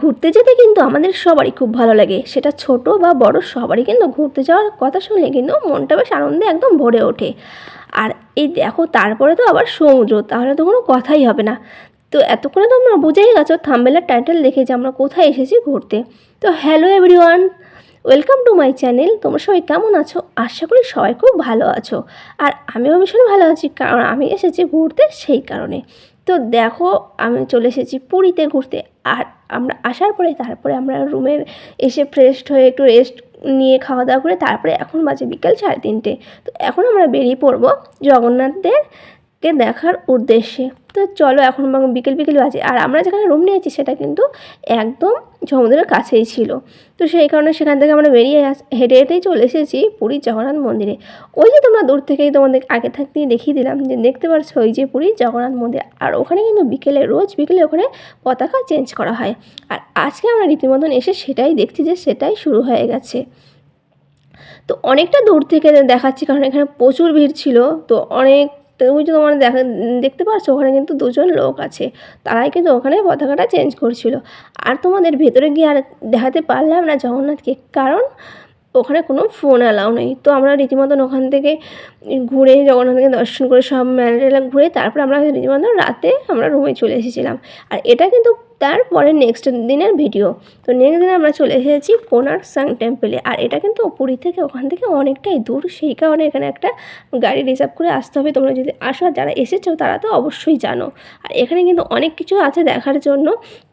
ঘুরতে যেতে কিন্তু আমাদের সবারই খুব ভালো লাগে। সেটা ছোট বা বড় সবারই কিন্তু ঘুরতে যাওয়ার কথা শুনলে কিন্তু মনটা বেশ আনন্দে একদম ভরে ওঠে। আর এই দেখো, তারপরে তো আবার সমুদ্র, তাহলে তো কোনো কথাই হবে না। তো এতক্ষণে তো আমরা বুঝেই গেছো থাম্বেলার টাইটেল দেখে যে আমরা কোথায় এসেছি ঘুরতে। তো hello everyone, welcome to my channel. তোমরা সবাই কেমন আছো? আশা করি সবাই খুব ভালো আছো। আর আমিও ভীষণ ভালো আছি, কারণ আমি এসেছি ঘুরতে সেই কারণে। তো দেখো, আমি চলে এসেছি পুরীতে ঘুরতে। আর আমরা আসার পরে, তারপরে আমরা রুমের এসে ফ্রেশ হয়ে একটু রেস্ট নিয়ে খাওয়া দাওয়া করে, তারপরে এখন বাজে বিকেল সাড়ে তিনটে। তো এখন আমরা বেরিয়ে পড়ব জগন্নাথদেরকে দেখার উদ্দেশ্যে। তো চলো এখন বিকেল বিকেল বাজে। আর আমরা যেখানে রুম নিয়েছি সেটা কিন্তু একদম সমুদ্রের কাছেই ছিল। তো সেই কারণে সেখান থেকে আমরা বেরিয়ে হেঁটে হেঁটেই চলে এসেছি পুরীর জগন্নাথ মন্দিরে। ওই যে তোমরা দূর থেকেই তোমাদের আগে থাকতেই দেখিয়ে দিলাম যে দেখতে পাচ্ছ ওই যে পুরীর জগন্নাথ মন্দির। আর ওখানে কিন্তু বিকেলে, রোজ বিকেলে ওখানে পতাকা চেঞ্জ করা হয়। আর আজকে আমরা রীতিমতন এসে সেটাই দেখছি যে সেটাই শুরু হয়ে গেছে। তো অনেকটা দূর থেকে দেখাচ্ছি কারণ এখানে প্রচুর ভিড় ছিল। তো অনেক ওই যে তোমার দেখা, দেখতে পাচ্ছ ওখানে কিন্তু দুজন লোক আছে। তারাই কিন্তু ওখানে পতাকাটা চেঞ্জ করছিল। আর তোমাদের ভেতরে গিয়ে আর দেখাতে পারলাম না জগন্নাথকে, কারণ ওখানে কোনো ফোন অ্যালাউ নেই। তো আমরা রীতিমতন ওখান থেকে ঘুরে জগন্নাথকে দর্শন করে সব মেলা ঘুরে তারপর আমরা রীতিমতন রাতে আমরা রুমে চলে এসেছিলাম। আর এটা কিন্তু তারপরে নেক্সট দিনের ভিডিও তো নেক্সট দিন আমরা চলে এসেছি কোনার্ক সাং টেম্পলে আর এটা কিন্তু পুরী থেকে ওখান থেকে অনেকটাই দূর, সেই কারণে এখানে একটা গাড়ি রিজার্ভ করে আসতে হবে। তোমরা যদি আসো আর যারা এসেছ, তারা তো অবশ্যই জানো। আর এখানে কিন্তু অনেক কিছু আছে দেখার জন্য।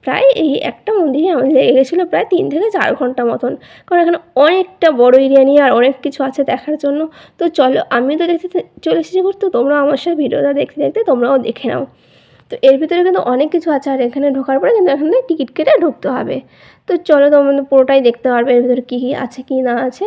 প্রায় এই একটা মন্দিরে আমাদের লেগে গেছিল প্রায় তিন থেকে চার ঘণ্টা মতন। কারণ এখানে অনেকটা বড় এরিয়া নিয়ে আর অনেক কিছু আছে দেখার জন্য। তো চলো আমি তো দেখতে চলে এসেছি ঘুরতে। তোমরা আমার সাথে ভিডিওটা দেখতে দেখতে তোমরাও দেখে নাও। তো এর ভিতরে কিন্তু অনেক কিছু আছে, আর এখানে ঢোকার পরে কিন্তু এখানে টিকিট কেটে ঢুকতে হবে। তো চলো তোমাদের পুরোটাই দেখতে পারবে, এর ভিতরে কী কী আছে, কী না আছে।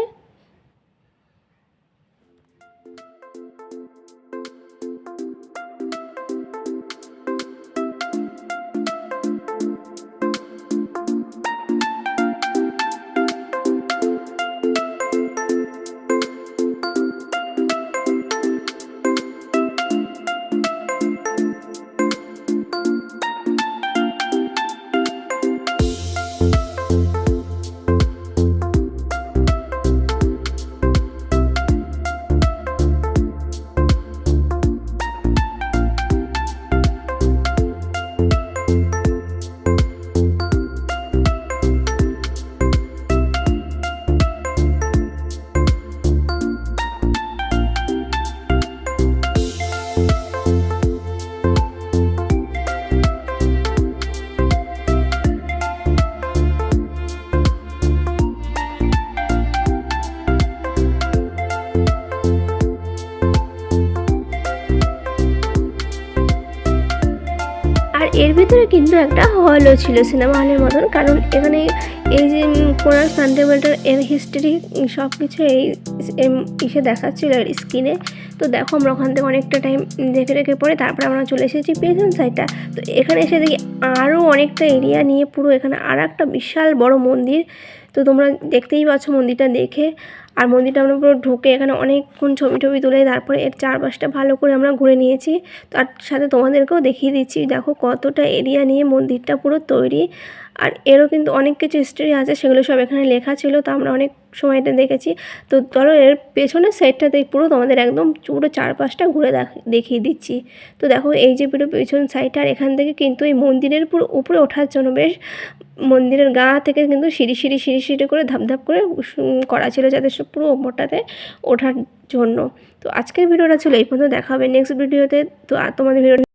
এর ভিতরে কিন্তু একটা হলও ছিল সিনেমা হলের মতন। কারণ এখানে এই যে কোনার সানটেবলটার এর হিস্ট্রি সব কিছু এই ইসে দেখাচ্ছিল এর স্ক্রিনে তো দেখো আমরা ওখান থেকে অনেকটা টাইম দেখে রেখে পরে তারপরে আমরা চলে এসেছি পেছন সাইডটা তো এখানে এসে দেখি আরও অনেকটা এরিয়া নিয়ে পুরো এখানে আর একটা বিশাল বড় মন্দির। তো তোমরা দেখতেই পাচ্ছ মন্দিরটা দেখে। আর মন্দিরটা আমরা পুরো ঢুকে এখানে অনেকক্ষণ ছবি টবি তুলে তারপরে এর চারপাশটা ভালো করে আমরা ঘুরে নিয়েছি। তার সাথে তোমাদেরকেও দেখিয়ে দিচ্ছি, দেখো কতটা এরিয়া নিয়ে মন্দিরটা পুরো তৈরি। আর এরও কিন্তু অনেক কিছু হিস্ট্রি আছে, সেগুলো সব এখানে লেখা ছিল, তো আমরা অনেক সময় এটা দেখেছি। তো ধরো এর পেছনের সাইডটাতে পুরো তোমাদের একদম পুরো চারপাশটা ঘুরে দেখ- দেখিয়ে দিচ্ছি। তো দেখো এই যে পুরো পেছন সাইডটা আর এখান থেকে কিন্তু এই মন্দিরের পুরো উপরে ওঠার জন্য বেশ মন্দিরের গা থেকে কিন্তু সিঁড়ি সিঁড়ি সিঁড়ি সিঁড়ি করে ধাপ ধাপ করে করা ছিল যাতে সব পুরো ওপরটাতে ওঠার জন্য। তো আজকের ভিডিওটা ছিল এই পর্যন্ত, দেখা হবে নেক্সট ভিডিওতে তো তোমাদের ভিডিও